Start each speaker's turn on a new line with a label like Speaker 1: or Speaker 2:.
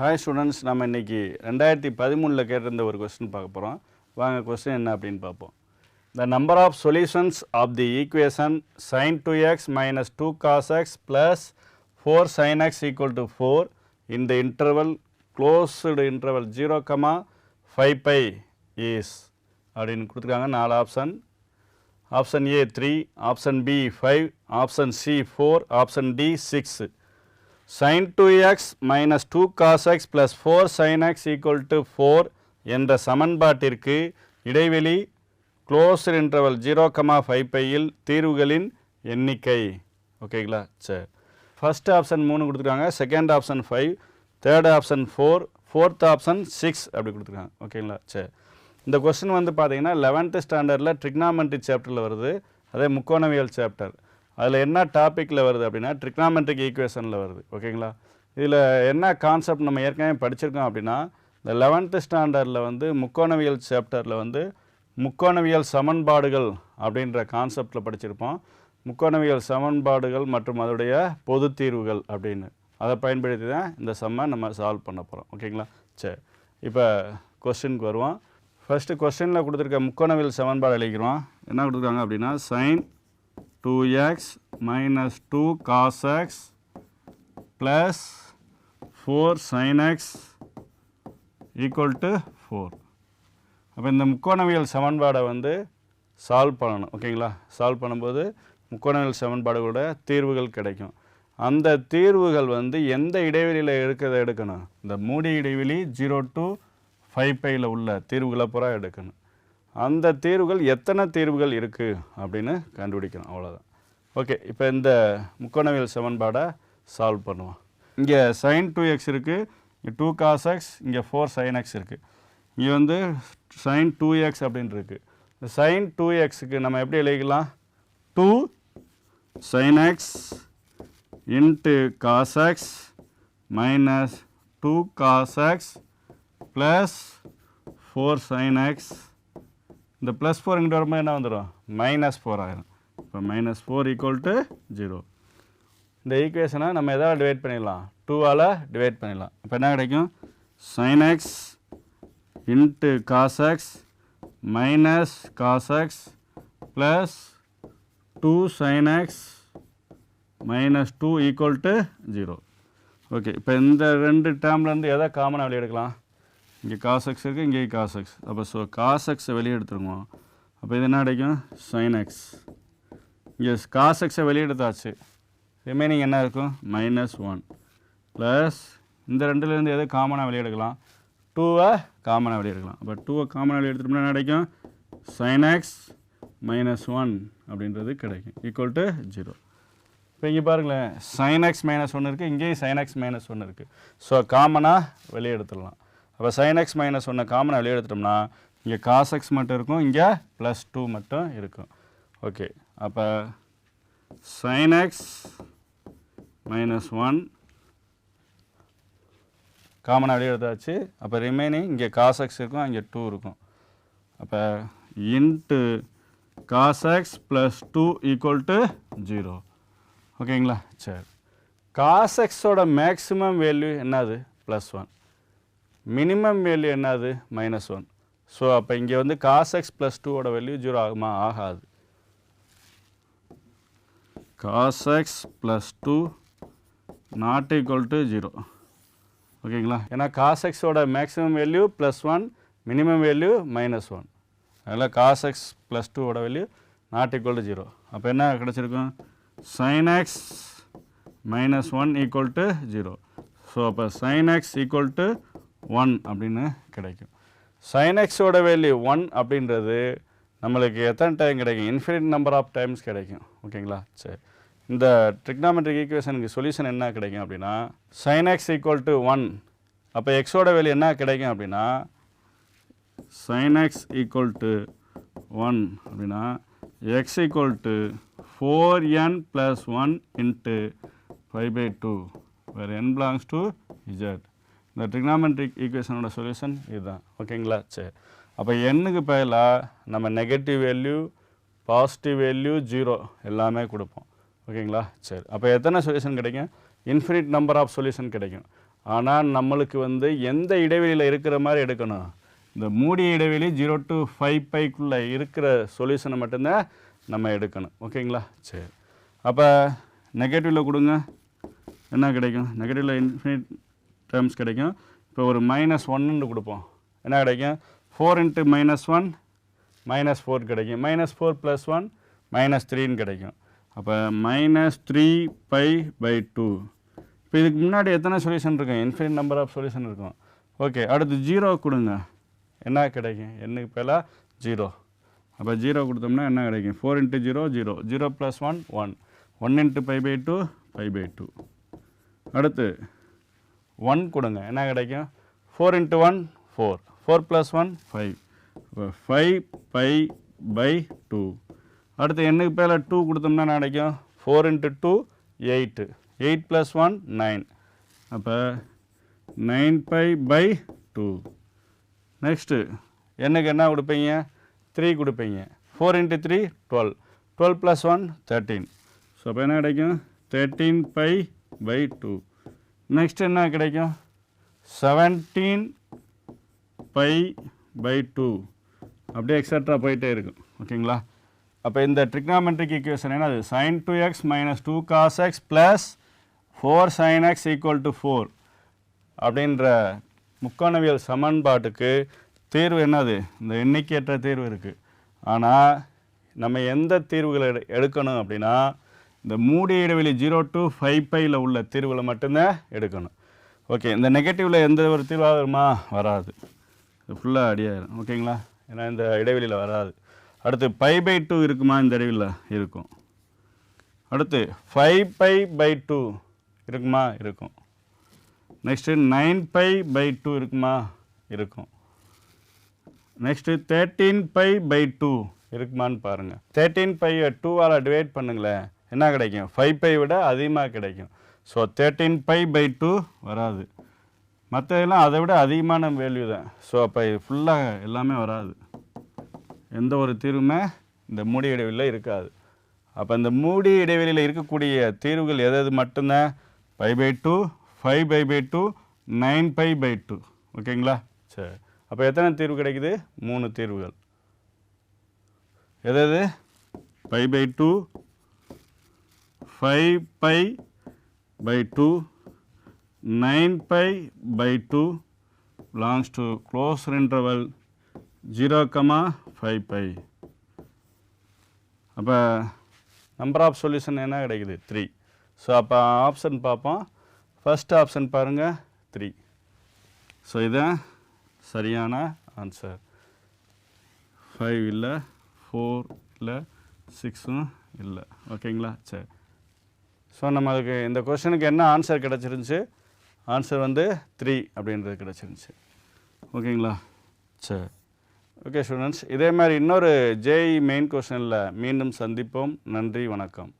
Speaker 1: Hi students நம்ம இன்றைக்கி ரெண்டாயிரத்தி பதிமூணில் கேட்டிருந்த ஒரு கொஸ்டின் பார்க்க போகிறோம் வாங்க கொஸ்டின் என்ன அப்படின்னு பார்ப்போம். The number of solutions of the equation sine two x minus two cos x plus four sine x equal to four in the interval closed interval zero comma five pi as அப்படின்னு கொடுத்துருக்காங்க. நாலு option option A three option B five option C four option D six sin 2x minus two cos x plus four sine x equal to four என்ற சமன்பாட்டிற்கு இடைவெளி closed interval zero comma five பையில் தீர்வுகளின் எண்ணிக்கை. ஓகேங்களா சரி first option மூணு கொடுத்துருக்காங்க. Second option five third option four fourth option six அப்படி கொடுத்துருக்காங்க. ஓகேங்களா சரி இந்த கொஸ்டின் வந்து பார்த்தீங்கன்னா லெவன்த்து ஸ்டாண்டர்டில் ட்ரிக்னாமெண்ட்ரி சாப்டரில் வருது. அதே முக்கோணவியல் சாப்டர் அதில் என்ன டாப்பிக்கில் வருது அப்படின்னா ட்ரிக்னாமெட்ரிக் ஈக்குவேஷனில் வருது. ஓகேங்களா? இதில் என்ன கான்செப்ட் நம்ம ஏற்கனவே படிச்சிருக்கோம் அப்படின்னா இந்த லெவன்த்து ஸ்டாண்டர்டில் வந்து முக்கோணவியல் சாப்டரில் வந்து முக்கோணவியல் சமன்பாடுகள் அப்படின்ற கான்செப்டில் படிச்சிருப்போம். முக்கோணவியல் சமன்பாடுகள் மற்றும் அதோடைய பொது தீர்வுகள் அப்படின்னு. அதை பயன்படுத்தி தான் இந்த சம்மை நம்ம சால்வ் பண்ண போகிறோம் ஓகேங்களா? சரி. இப்போ கொஸ்டினுக்கு வருவோம். ஃபஸ்ட்டு கொஸ்டினில் கொடுத்துருக்க முக்கோணவியல் சமன்பாடு அழைக்கிறோம் என்ன கொடுத்துருக்காங்க அப்படின்னா sine two x minus two cos x plus four sine x equal to four அப்போ இந்த முக்கோணவியல் சமன்பாடை வந்து சால்வ் பண்ணணும். ஓகேங்களா சால்வ் பண்ணும்போது முக்கோணவியல் சமன்பாடுகளோட தீர்வுகள் கிடைக்கும். அந்த தீர்வுகள் வந்து எந்த இடைவெளியில் இருக்கிறத எடுக்கணும்? இந்த மூடி இடைவெளி ஜீரோ டு ஃபைவ் பையில் உள்ள தீர்வுகளை பூரா எடுக்கணும். அந்த தீர்வுகள் எத்தனை தீர்வுகள் இருக்குது அப்படின்னு கண்டுபிடிக்கணும் அவ்வளோதான் ஓகே இப்போ இந்த முக்கோணவியல் சமன்பாடை சால்வ் பண்ணுவோம் இங்கே சைன் டூ எக்ஸ் இருக்குது இங்கே டூ காஸ் எக்ஸ் இங்கே ஃபோர் சைன் எக்ஸ் இருக்குது இங்கே வந்து சைன் டூ எக்ஸ் அப்படின்ட்டு இருக்குது இந்த சைன் டூ எக்ஸுக்கு நம்ம எப்படி எழுதிக்கலாம்? Two sine x into cos x minus two cos x plus four sine x இந்த ப்ளஸ் ஃபோர் இங்கிட்ட வரும்போது என்ன வந்துடும் மைனஸ் ஃபோர் ஆகிடும் இப்போ minus four equal to zero இந்த ஈக்குவேஷனை நம்ம எதாவது டிவைட் பண்ணிடலாம். டூவால் டிவைட் பண்ணிடலாம். இப்போ என்ன கிடைக்கும்? Sine x into cos x minus cos x plus two sine x minus two equal to zero okay இப்போ இந்த ரெண்டு டேர்ம்லேருந்து எதை காமனாக வெளியே எடுக்கலாம்? இங்கே காஸ் எக்ஸ் இருக்குது இங்கே காஸ் எக்ஸ் அப்போ ஸோ காஸ் எக்ஸை வெளியே எடுத்துருவோம் அப்போ இது என்ன கிடைக்கும் சைன் எக்ஸ் இங்கே காஸ் எக்ஸை வெளியே எடுத்தாச்சு. ரிமைனிங் என்ன இருக்கும்? மைனஸ் ஒன் ப்ளஸ் இந்த ரெண்டுலேருந்து எதை காமனாக வெளியே எடுக்கலாம்? டூவை காமனாக வெளியே எடுக்கலாம். அப்போ டூவை காமனாக வெளியே எடுத்துட்டோம்னா என்ன கிடைக்கும் சைன் எக்ஸ் மைனஸ் ஒன் அப்படின்றது கிடைக்கும். ஈக்குவல் டு ஜீரோ இப்போ இங்கே பாருங்களேன். சைன் எக்ஸ் மைனஸ் ஒன்று இருக்குது இங்கேயும் சைன் எக்ஸ் மைனஸ் ஒன்று இருக்குது ஸோ காமனாக வெளியே எடுத்துடலாம். அப்போ சைன் எக்ஸ் மைனஸ் ஒன்று காமன் வெளியே எடுத்துட்டோம்னா இங்கே காஸ் எக்ஸ் மட்டும் இருக்கும் இங்கே ப்ளஸ் டூ மட்டும் இருக்கும். ஓகே அப்போ சைன் எக்ஸ் மைனஸ் ஒன் காமனாக வெளியே எடுத்தாச்சு. அப்போ ரிமைனிங் இங்கே காஸ் எக்ஸ் இருக்கும் இங்கே டூ இருக்கும். அப்போ into cos x plus two equal to zero ஓகேங்களா சரி. காஸ் எக்ஸோட மேக்ஸிமம் வேல்யூ என்னது? ப்ளஸ் ஒன் மினிமம் வேல்யூ என்னது? மைனஸ் ஒன் ஸோ அப்போ இங்கே வந்து காஸ் எக்ஸ் ப்ளஸ் டூவோட வேல்யூ ஜீரோ ஆகுமா? ஆகாது. Cos x plus two not equal to zero ஓகேங்களா ஏன்னா காஸ் எக்ஸோட maximum value plus one minimum value minus one அதில் காஸ் எக்ஸ் ப்ளஸ் டூவோட value not equal to zero அப்போ என்ன கிடச்சிருக்கும்? Sine x minus 1 equal to 0. So அப்போ sine x equal to one அப்படின்னு கிடைக்கும். sin x வேல்யூ ஒன் அப்படின்றது நம்மளுக்கு எத்தனை டைம் கிடைக்கும்? இன்ஃபினிட் நம்பர் ஆஃப் டைம்ஸ் கிடைக்கும். ஓகேங்களா சரி. இந்த ட்ரிக்னாமெட்ரிக் ஈக்குவேஷனுக்கு சொல்யூஷன் என்ன கிடைக்கும் அப்படின்னா sin ஈக்குவல் equal to 1 அப்போ எக்ஸோட வேல்யூ என்ன கிடைக்கும் அப்படின்னா சைனக்ஸ் ஈக்குவல் equal to 1 அப்படின்னா x equal to 4n plus 1 into 5 by 2 where n belongs to z. இந்த ட்ரிக்னாமெட்ரிக் ஈக்குவேஷனோட சொல்யூஷன் இதுதான். ஓகேங்களா சரி. அப்போ எண்ணுக்கு பதிலாக நம்ம negative value positive value zero எல்லாமே கொடுப்போம். ஓகேங்களா சரி. அப்போ எத்தனை சொல்யூஷன் கிடைக்கும்? இன்ஃபினிட் நம்பர் ஆஃப் சொல்யூஷன் கிடைக்கும். ஆனால் நம்மளுக்கு வந்து எந்த இடைவெளியில் இருக்கிற மாதிரி எடுக்கணும்? இந்த மூடிய இடைவெளி ஜீரோ டு ஃபைவ் பைக்குள்ளே இருக்கிற சொல்யூஷனை மட்டும்தான் நம்ம எடுக்கணும். ஓகேங்களா சரி. அப்போ நெகட்டிவில் கொடுங்க. என்ன கிடைக்கும்? நெகட்டிவில் இன்ஃபினிட் டேர்ம்ஸ் கிடைக்கும். இப்போ ஒரு மைனஸ் ஒன்னு கொடுப்போம். என்ன கிடைக்கும்? Four into minus one minus four கிடைக்கும். Minus four plus one minus த்ரீன்னு கிடைக்கும். அப்போ minus three pi by two இப்போ இதுக்கு முன்னாடி எத்தனை சொல்யூஷன் இருக்கும்? இன்ஃபினிட் நம்பர் ஆஃப் சொல்யூஷன் இருக்கும். ஓகே அடுத்து ஜீரோ கொடுங்க. என்ன கிடைக்கும்? என்னுக்கு பேலாக ஜீரோ அப்போ ஜீரோ கொடுத்தோம்னா என்ன கிடைக்கும்? Four into zero zero zero plus one one one into five pi two five pi two அடுத்து ஒன் கொடுங்க. என்ன கிடைக்கும்? Four into one four four plus one five five pi by two அடுத்து என்னுக்கு பேல டூ கொடுத்தோம்னா என்ன கிடைக்கும்? Four into two eight eight plus one nine அப்போ nine pi by two next என்னக்கு என்ன கொடுப்பீங்க? த்ரீ கொடுப்பீங்க. Four into three twelve twelve plus one thirteen so அப்போ என்ன கிடைக்கும்? Thirteen pi by two next என்ன கிடைக்கும்? செவன்டீன் பை பை டூ அப்படியே எக்ஸட்ரா போயிட்டே இருக்கும். ஓகேங்களா அப்போ இந்த ட்ரிக்னாமெட்ரிக் ஈக்குவேஷன் என்னது? Sine two x minus two cos x plus four sine x equal to four அப்படின்ற முக்கோணவியல் சமன்பாட்டுக்கு தீர்வு என்னது? இந்த எண்ணிக்கையற்ற தீர்வு இருக்குது ஆனால் நம்ம எந்த தீர்வுகளை எடு எடுக்கணும் அப்படின்னா இந்த மூடிய இடைவெளி ஜீரோ டு ஃபைவ் பையில் உள்ள தீர்வுகளை மட்டும்தான் எடுக்கணும். ஓகே இந்த நெகட்டிவில் எந்த ஒரு தீர்வாக வருமா? வராது. இது ஃபுல்லாக அடியாயிரும். ஓகேங்களா ஏன்னா இந்த இடைவெளியில் வராது. அடுத்து பை பை டூ இருக்குமா? இந்த இடைவெளியில் இருக்கும். அடுத்து ஃபைவ் பை பை டூ இருக்குமா? இருக்கும். Next nine pi by two இருக்குமா? இருக்கும். Next thirteen pi by two இருக்குமான்னு பாருங்கள் தேர்ட்டீன் பையை டூவால் டிவைட் பண்ணுங்களேன். என்ன கிடைக்கும்? ஃபைவ் பை விட அதிகமாக கிடைக்கும். So thirteen pi by two வராது. மற்றதெல்லாம் அதை விட அதிகமான வேல்யூ தான். ஸோ அப்போ ஃபுல்லாக எல்லாமே வராது. எந்த ஒரு தீர்வுமே இந்த மூடி இடைவெளியில் இருக்காது. அப்போ இந்த மூடி இடைவெளியில் இருக்கக்கூடிய தீர்வுகள் எது எது மட்டும்தான்? Pi by two five pi by two nine pi by two ஓகேங்களா? சரி. அப்போ எத்தனை தீர்வு கிடைக்குது? மூணு தீர்வுகள். எது எது? Pi by two five pi by two nine pi by two belongs to closed interval zero comma five pi அப்போ நம்பர் ஆஃப் சொல்யூஷன் என்ன கிடைக்குது? த்ரீ ஸோ அப்போ ஆப்ஷன் பார்ப்போம். ஃபர்ஸ்ட் ஆப்ஷன் பாருங்கள் த்ரீ ஸோ இதுதான் சரியான ஆன்சர் ஃபைவ் இல்லை four இல்லை சிக்ஸும் இல்லை. ஓகேங்களா சரி. ஸோ நம்ம அதுக்கு இந்த கொஷனுக்கு என்ன ஆன்சர் கிடச்சிருந்துச்சு? ஆன்சர் வந்து த்ரீ அப்படின்றது கிடச்சிருந்துச்சு. ஓகேங்களா சரி ஓகே ஸ்டூடெண்ட்ஸ் இதே மாதிரி இன்னொரு ஜேஇ மெயின் கொஷனில் மீண்டும் சந்திப்போம். நன்றி வணக்கம்.